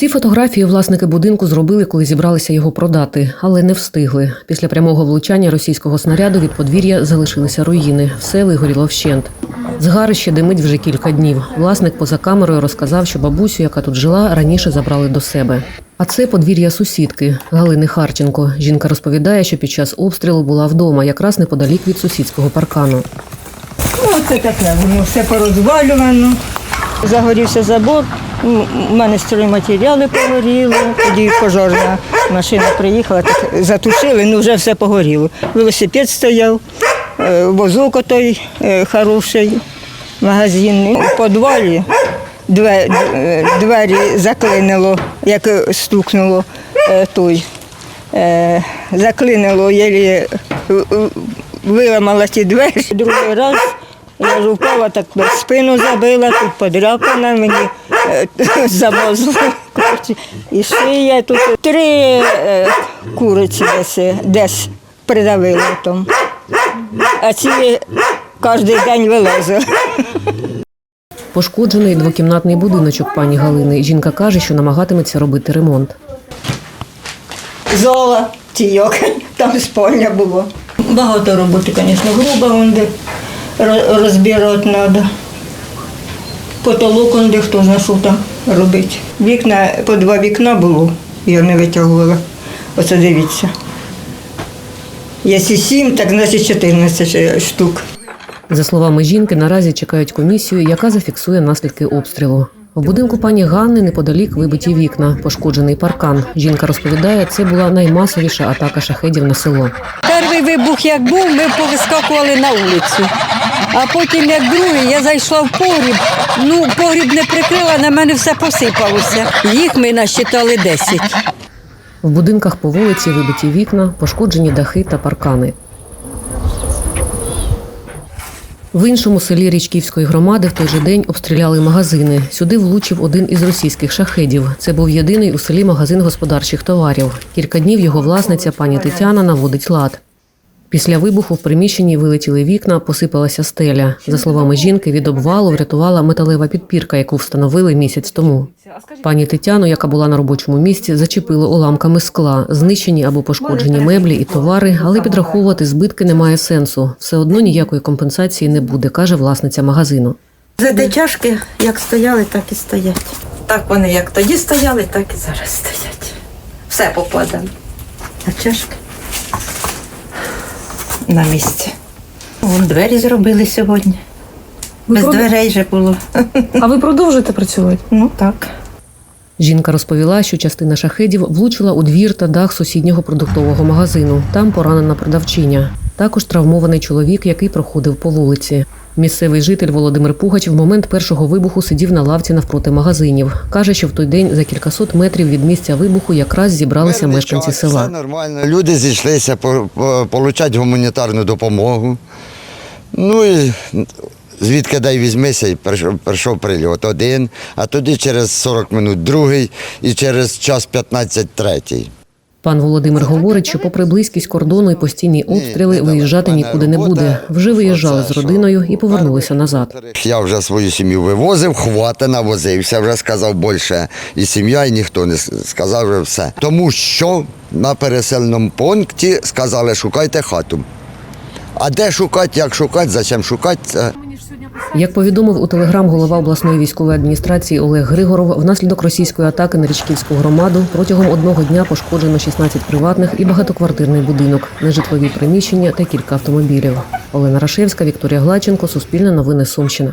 Ці фотографії власники будинку зробили, коли зібралися його продати, але не встигли. Після прямого влучання російського снаряду від подвір'я залишилися руїни. Все вигоріло вщент. Згарище димить вже кілька днів. Власник поза камерою розказав, що бабусю, яка тут жила, раніше забрали до себе. А це подвір'я сусідки Галини Харченко. Жінка розповідає, що під час обстрілу була вдома, якраз неподалік від сусідського паркану. Ну, це таке, воно все порозвалювано. Загорівся забор, у мене стройматеріали погоріли, тоді пожежна машина приїхала, так затушили, ну вже все погоріло. Велосипед стояв, е, возок отой е, хороший, магазинний. У підвалі двері, двері заклинило, як стукнуло е, той. Е, Заклинило, єлі е, е, виламала ті двері. Другий раз я ж впала, так спину забила, тут подряпана, мені е, коротше, І шия тут три е, куриці десь, е, десь придавило там. А ці кожен день вилазили. Пошкоджений двокімнатний будиночок пані Галини. Жінка каже, що намагатиметься робити ремонт. Зола, тійок, там спальня було. Багато роботи, звісно, грубо, де розбирати треба. Потолок, он де хто що там робити. Вікна, по два вікна було, я не витягувала. Оце дивіться. Якщо сім, так значить 14 штук. За словами жінки, наразі чекають комісію, яка зафіксує наслідки обстрілу. В будинку пані Ганни неподалік вибиті вікна, пошкоджений паркан. Жінка розповідає, це була наймасовіша атака шахедів на село. Перший вибух як був, ми повискакували на вулицю. А потім, як другий, я зайшла в погріб. Ну, погріб не прикрила, на мене все посипалося. Їх ми насчитали 10. В будинках по вулиці вибиті вікна, пошкоджені дахи та паркани. В іншому селі Річківської громади в той же день обстріляли магазини. Сюди влучив один із російських шахедів. Це був єдиний у селі магазин господарчих товарів. Кілька днів його власниця пані Тетяна наводить лад. Після вибуху в приміщенні вилетіли вікна, посипалася стеля. За словами жінки, від обвалу врятувала металева підпірка, яку встановили місяць тому. Пані Тетяну, яка була на робочому місці, зачепили уламками скла, знищені або пошкоджені меблі і товари, але підраховувати збитки немає сенсу. Все одно ніякої компенсації не буде, каже власниця магазину. Зате чашки як стояли, так і стоять. Так вони як тоді стояли, так і зараз стоять. Все покладено. А чашки на місці. Вон двері зробили сьогодні. Без дверей вже було. А ви продовжуєте працювати? Ну так. Жінка розповіла, що частина шахедів влучила у двір та дах сусіднього продуктового магазину. Там поранена продавчиня. Також травмований чоловік, який проходив по вулиці. Місцевий житель Володимир Пугач в момент першого вибуху сидів на лавці навпроти магазинів. Каже, що в той день за кількасот метрів від місця вибуху якраз зібралися Мирний мешканці час, села. Все нормально. Люди зійшлися получати гуманітарну допомогу. Ну і звідки дай візьмися, і прийшов, прийшов прильот один, а тоді через 40 минут другий і через час 15 третій. Пан Володимир говорить, що попри близькість кордону і постійні обстріли виїжджати нікуди не буде. Вже виїжджали з родиною і повернулися назад. Я вже свою сім'ю вивозив, хвати навозився, вже сказав більше і сім'я, і ніхто не сказав вже все. Тому що на переселеному пункті сказали, шукайте хату. А де шукати, як шукати, зачем шукати, Як повідомив у телеграм голова обласної військової адміністрації Олег Григоров, внаслідок російської атаки на Річківську громаду протягом одного дня пошкоджено 16 приватних і багатоквартирний будинок, нежитлові приміщення та кілька автомобілів. Олена Рашевська, Вікторія Глаченко, Суспільне новини Сумщина.